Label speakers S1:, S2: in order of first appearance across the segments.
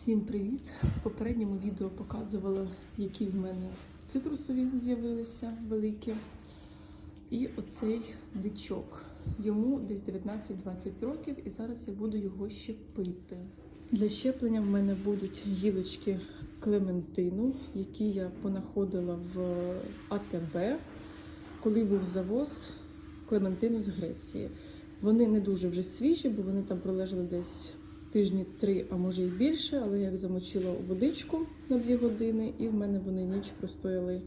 S1: Всім привіт! В попередньому відео показувала, які в мене цитрусові з'явилися великі. І оцей дичок. Йому десь 19-20 років, і зараз я буду його щепити. Для щеплення в мене будуть гілочки клементину, які я понаходила в АТБ, коли був завоз клементину з Греції. Вони не дуже вже свіжі, бо вони там пролежали десь тижні три, а може і більше, але я їх замочила водичку на дві години, і в мене вони ніч простояли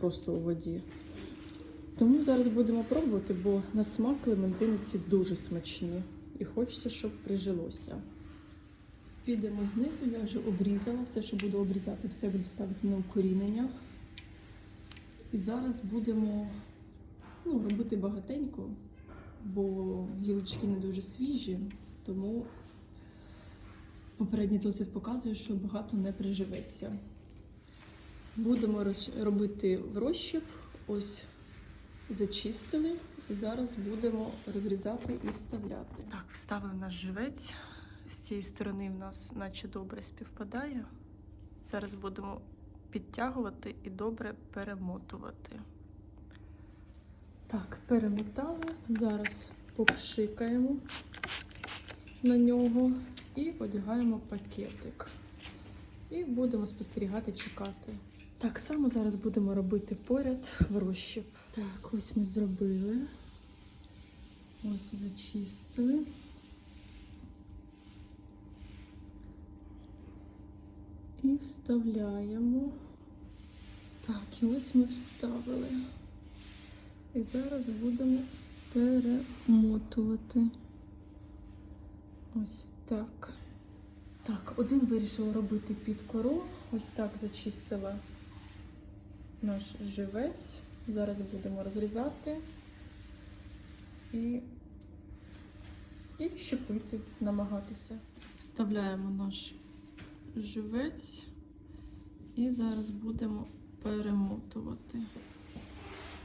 S1: просто у воді. Тому зараз будемо пробувати, бо на смак клементини ці дуже смачні. І хочеться, щоб прижилося. Підемо знизу, я вже обрізала, все, що буду обрізати, все буду ставити на укорінення. І зараз будемо ну, робити багатенько, бо гілочки не дуже свіжі, тому попередній досвід показує, що багато не приживеться. Будемо роз- робити в. Ось зачистили. І зараз будемо розрізати і вставляти. Так, вставили наш живець. З цієї сторони в нас наче добре співпадає. Зараз будемо підтягувати і добре перемотувати. Так, перемотали. Зараз попшикаємо на нього і одягаємо пакетик. І будемо спостерігати, чекати. Так само зараз будемо робити поряд в розщіп. Так, ось ми зробили. Ось зачистили. І вставляємо. Так, і ось ми вставили. І зараз будемо перемотувати. Ось так. Так, один вирішила робити під кору. Ось так зачистила наш живець. Зараз будемо розрізати і, і щепити, намагатися. Вставляємо наш живець і зараз будемо перемотувати.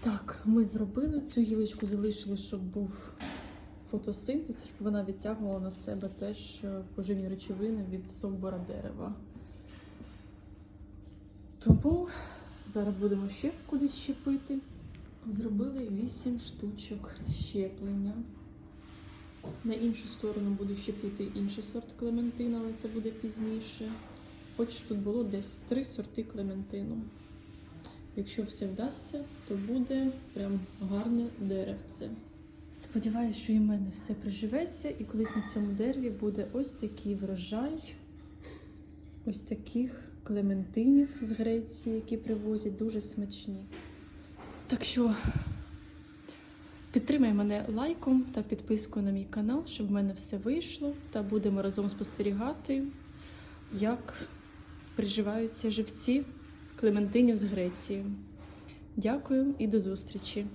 S1: Так, ми зробили цю гілочку, залишили, щоб був фотосинтез, щоб вона відтягувала на себе теж поживні речовини від совбора дерева. Тому зараз будемо ще кудись щепити. Зробили 8 штучок щеплення. На іншу сторону буду щепити інший сорт клементину, але це буде пізніше. Хоч тут було десь три сорти клементину. Якщо все вдасться, то буде прям гарне деревце. Сподіваюсь, що і в мене все приживеться, і колись на цьому дереві буде ось такий врожай, ось таких клементинів з Греції, які привозять дуже смачні. Так що підтримай мене лайком та підпискою на мій канал, щоб в мене все вийшло, та будемо разом спостерігати, як приживаються живці клементинів з Греції. Дякую і до зустрічі!